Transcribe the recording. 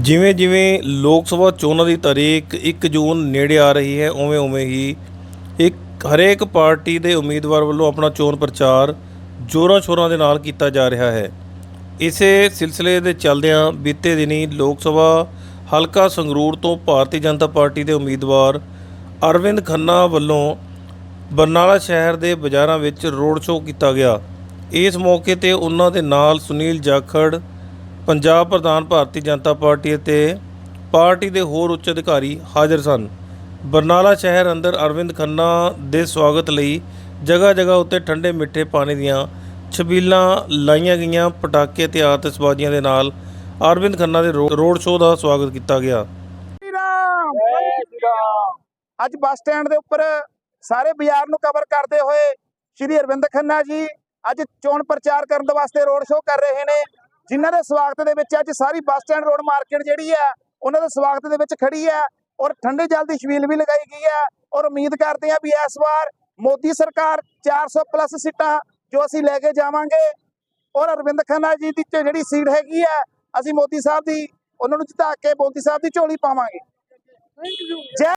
ਜਿਵੇਂ ਜਿਵੇਂ ਲੋਕ ਸਭਾ ਚੋਣਾਂ ਦੀ ਤਾਰੀਖ 1 ਜੂਨ ਨੇੜੇ ਆ ਰਹੀ ਹੈ, ਉਵੇਂ ਉਵੇਂ ਹੀ ਇੱਕ ਹਰੇਕ ਪਾਰਟੀ ਦੇ ਉਮੀਦਵਾਰ ਵੱਲੋਂ ਆਪਣਾ ਚੋਣ ਪ੍ਰਚਾਰ ਜ਼ੋਰਾਂ ਸ਼ੋਰਾਂ ਦੇ ਨਾਲ ਕੀਤਾ ਜਾ ਰਿਹਾ ਹੈ। ਇਸੇ ਸਿਲਸਿਲੇ ਦੇ ਚੱਲਦਿਆਂ ਬੀਤੇ ਦਿਨੀ ਲੋਕ ਸਭਾ ਹਲਕਾ ਸੰਗਰੂਰ ਤੋਂ ਭਾਰਤੀ ਜਨਤਾ ਪਾਰਟੀ ਦੇ ਉਮੀਦਵਾਰ ਅਰਵਿੰਦ ਖੰਨਾ ਵੱਲੋਂ ਬਰਨਾਲਾ ਸ਼ਹਿਰ ਦੇ ਬਾਜ਼ਾਰਾਂ ਵਿੱਚ ਰੋਡ ਸ਼ੋਅ ਕੀਤਾ ਗਿਆ। ਇਸ ਮੌਕੇ ਤੇ ਉਹਨਾਂ ਦੇ ਨਾਲ ਸੁਨੀਲ ਜਾਖੜ ਪੰਜਾਬ ਪ੍ਰਧਾਨ ਭਾਰਤੀ ਜਨਤਾ ਪਾਰਟੀ ਅਤੇ ਪਾਰਟੀ ਦੇ ਹੋਰ ਉੱਚ ਅਧਿਕਾਰੀ ਹਾਜ਼ਰ ਸਨ। ਬਰਨਾਲਾ ਸ਼ਹਿਰ ਅੰਦਰ ਅਰਵਿੰਦ ਖੰਨਾ ਦੇ ਸਵਾਗਤ ਲਈ ਜਗ੍ਹਾ ਜਗ੍ਹਾ ਉੱਤੇ ਠੰਡੇ ਮਿੱਠੇ ਪਾਣੀ ਦੀਆਂ ਛਬੀਲਾਂ ਲਾਈਆਂ ਗਈਆਂ। ਪਟਾਕੇ ਤੇ ਆਤਿਸ਼ਬਾਜ਼ੀਆਂ ਦੇ ਨਾਲ ਅਰਵਿੰਦ ਖੰਨਾ ਦੇ ਰੋ- ਰੋਡ ਸ਼ੋਅ ਦਾ ਸਵਾਗਤ ਕੀਤਾ ਗਿਆ। ਅੱਜ ਬੱਸ ਸਟੈਂਡ ਦੇ ਉੱਪਰ ਸਾਰੇ ਬਾਜ਼ਾਰ ਨੂੰ ਕਵਰ ਕਰਦੇ ਹੋਏ ਸ਼੍ਰੀ ਅਰਵਿੰਦ ਖੰਨਾ ਜੀ ਅੱਜ ਚੋਣ ਪ੍ਰਚਾਰ ਕਰਨ ਦੇ ਵਾਸਤੇ ਰੋਡ ਸ਼ੋਅ ਕਰ ਰਹੇ ਨੇ। ਜਿਨ੍ਹਾਂ ਦੇ ਸਵਾਗਤ ਦੇ ਵਿੱਚ ਅੱਜ ਸਾਰੀ ਬੱਸ ਸਟੈਂਡ ਰੋਡ ਮਾਰਕੀਟ ਜਿਹੜੀ ਹੈ ਉਹਨਾਂ ਦੇ ਸਵਾਗਤ ਦੇ ਵਿੱਚ ਖੜੀ ਹੈ ਔਰ ਠੰਡੇ ਜਲ ਦੀ ਛਬੀਲ ਵੀ ਲਗਾਈ ਗਈ ਹੈ ਔਰ ਉਮੀਦ ਕਰਦੇ ਹਾਂ ਵੀ ਇਸ ਵਾਰ ਮੋਦੀ ਸਰਕਾਰ 400 ਪਲੱਸ ਸੀਟਾਂ ਜੋ ਅਸੀਂ ਲੈ ਕੇ ਜਾਵਾਂਗੇ ਔਰ ਅਰਵਿੰਦ ਖੰਨਾ ਜੀ ਦੀ ਜਿਹੜੀ ਸੀਟ ਹੈਗੀ ਹੈ ਅਸੀਂ ਮੋਦੀ ਸਾਹਿਬ ਦੀ ਉਹਨਾਂ ਨੂੰ ਜਿਤਾ ਕੇ ਮੋਦੀ ਸਾਹਿਬ ਦੀ ਝੋਲੀ ਪਾਵਾਂਗੇ। ਜੈ